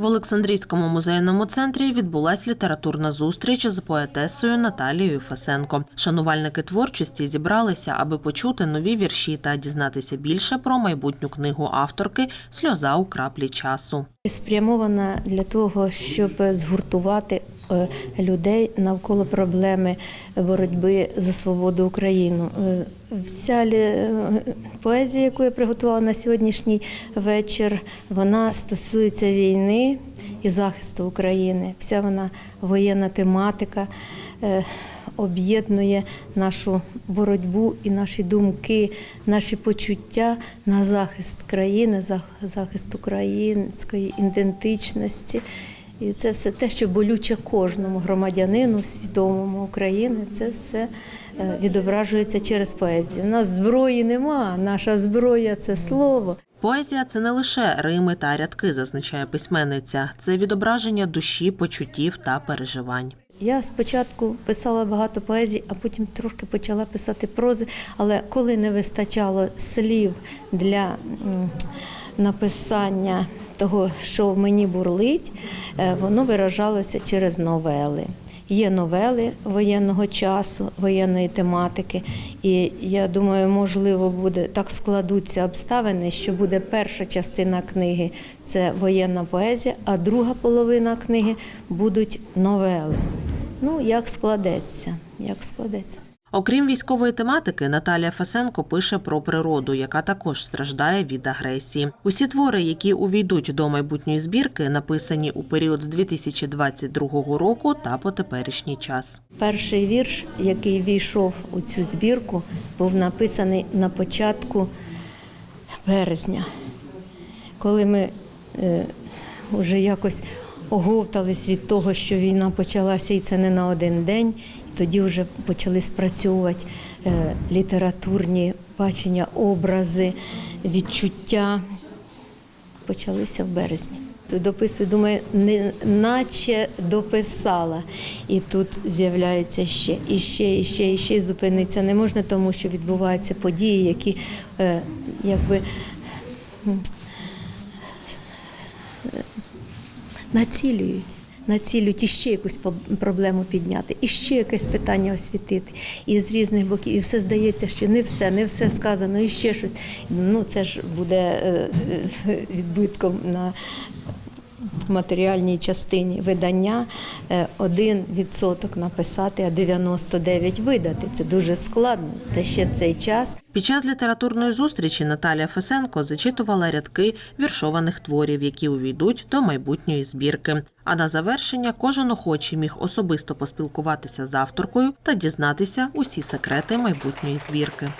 В Олександрійському музейному центрі відбулась літературна зустріч з поетесою Наталією Фасенко. Шанувальники творчості зібралися, аби почути нові вірші та дізнатися більше про майбутню книгу авторки Сльоза у краплі часу. Спрямована для того, щоб згуртувати людей навколо проблеми боротьби за свободу України. Е, Вся е, поезія, яку я приготувала на сьогоднішній вечір, вона стосується війни і захисту України. Вся вона воєнна тематика. е, Об'єднує нашу боротьбу і наші думки, наші почуття на захист країни, захист української ідентичності. І це все те, що болюче кожному громадянину, свідомому України. Це все е, відображується через поезію. У нас зброї нема, наша зброя це слово. Поезія це не лише рими та рядки, зазначає письменниця. Це відображення душі, почуттів та переживань. Я спочатку писала багато поезій, а потім трошки почала писати прози. Але коли не вистачало слів для написання того, що мені бурлить, е, воно виражалося через новели. Є новели воєнного часу, воєнної тематики, і я думаю, можливо, буде так складуться обставини, що буде перша частина книги це воєнна поезія, а друга половина книги будуть новели. Ну, як складеться, як складеться. Окрім військової тематики, Наталія Фесенко пише про природу, яка також страждає від агресії. Усі твори, які увійдуть до майбутньої збірки, написані у період з 2022 року та по теперішній час. Перший вірш, який війшов у цю збірку, був написаний на початку березня, коли ми е, вже якось оговтались від того, що війна почалася, і це не на один день. Тоді вже почали спрацьовувати е, літературні бачення, образи, відчуття. Почалися в березні. Дописую, думаю, не наче дописала. І тут з'являється ще, і ще, і ще, і ще і не можна, тому що відбуваються події, які е, якби націлюють. Націлюють іще якусь по- проблему підняти, і ще якесь питання освітити, і з різних боків. І все здається, що не все, не все сказано, і ще щось. Ну це ж буде е, е, відбитком на матеріальній частині видання. Е, Один відсоток написати, а 99 видати. Це дуже складно. Та ще в цей час Під час літературної зустрічі Наталія Фесенко зачитувала рядки віршованих творів, які увійдуть до майбутньої збірки. А на завершення кожен охочий міг особисто поспілкуватися з авторкою та дізнатися усі секрети майбутньої збірки.